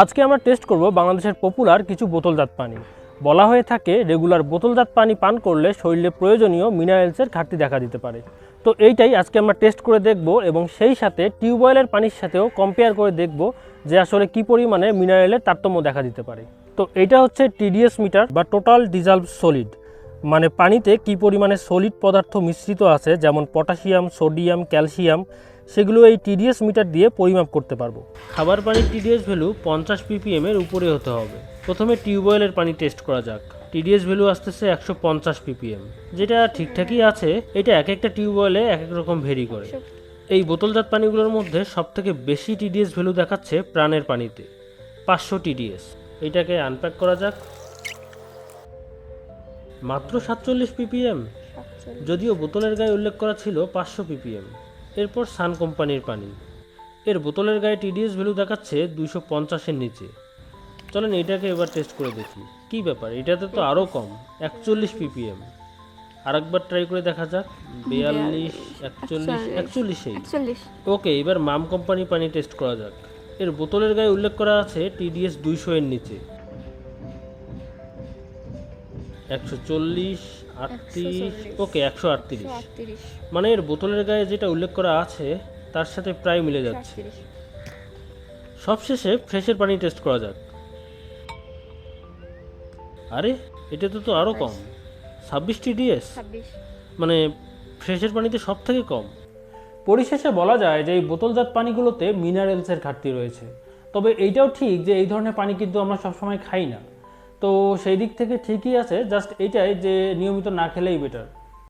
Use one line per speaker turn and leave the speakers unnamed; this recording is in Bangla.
আজকে আমরা টেস্ট করব বাংলাদেশের পপুলার কিছু বোতলজাত পানি। বলা হয়ে থাকে রেগুলার বোতলজাত পানি পান করলে শরীরে প্রয়োজনীয় মিনারেলসের ঘাটতি দেখা দিতে পারে। তো এইটাই আজকে আমরা টেস্ট করে দেখব এবং সেই সাথে টিউবওয়েলের পানির সাথেও কম্পেয়ার করে দেখব যে আসলে কি পরিমাণে মিনারেলের তারতম্য দেখা দিতে পারে। তো এইটা হচ্ছে টিডিএস মিটার বা টোটাল ডিজলভ সলিড মানে পানিতে কি পরিমাণে সলিড পদার্থ মিশ্রিত আছে, যেমন পটাশিয়াম সোডিয়াম ক্যালসিয়াম সেগুলো এই টিডিএস মিটার দিয়ে পরিমাপ করতে পারব। খাবার পানির টিডিএস ভ্যালু পঞ্চাশ পিপিএম এর উপরে হতে হবে। প্রথমে টিউবওয়েলের পানি টেস্ট করা যাক। টিডিএস ভ্যালু আসতেছে একশো পঞ্চাশ পিপিএম যেটা ঠিকঠাকই আছে এটা এক একটা টিউবওয়েলে এক এক রকম ভেরি করে। এই বোতলজাত পানিগুলোর মধ্যে সবথেকে বেশি টিডিএস ভ্যালু দেখাচ্ছে প্রাণের পানিতে পাঁচশো টিডিএস এটাকে আনপ্যাক করা যাক। মাত্র সাতচল্লিশ পিপিএম যদিও বোতলের গায়ে উল্লেখ করা ছিল পাঁচশো পিপিএম এরপর সান কোম্পানির পানি। এর বোতলের গায়ে টিডিএস ভ্যালু দেখাচ্ছে দুইশো পঞ্চাশের নিচে। চলেন এটাকে এবার টেস্ট করে দেখি। কি ব্যাপার? এটাতে তো আরও কম একচল্লিশ পিপিএম আরেকবার ট্রাই করে দেখা যাক। বিয়াল্লিশ একচল্লিশ একচল্লিশেই।
একচল্লিশ।
ওকে এবার মাম কোম্পানির পানি টেস্ট করা যাক। এর বোতলের গায়ে উল্লেখ করা আছে টিডিএস দুইশো এর নিচে। একশো চল্লিশ আটত্রিশ ওকে একশো আটত্রিশ। মানে এর বোতলের গায়ে যেটা উল্লেখ করা আছে তার সাথে প্রায় মিলে যাচ্ছে। সবশেষে ফ্রেশের পানি টেস্ট করা যাক। আরে এটা তো তো আরও কম। ছাব্বিশ টিডিএস?
ছাব্বিশ।
মানে ফ্রেশের পানিতে সব থেকে কম। পরিশেষে বলা যায় যে এই বোতলজাত পানিগুলোতে মিনারেলসের ঘাটতি রয়েছে। তবে এইটাও ঠিক যে এই ধরনের পানি কিন্তু আমরা সবসময় খাই না। তো সেই দিক থেকে ঠিকই আছে জাস্ট এটাই যে নিয়মিত না খেলেই বেটার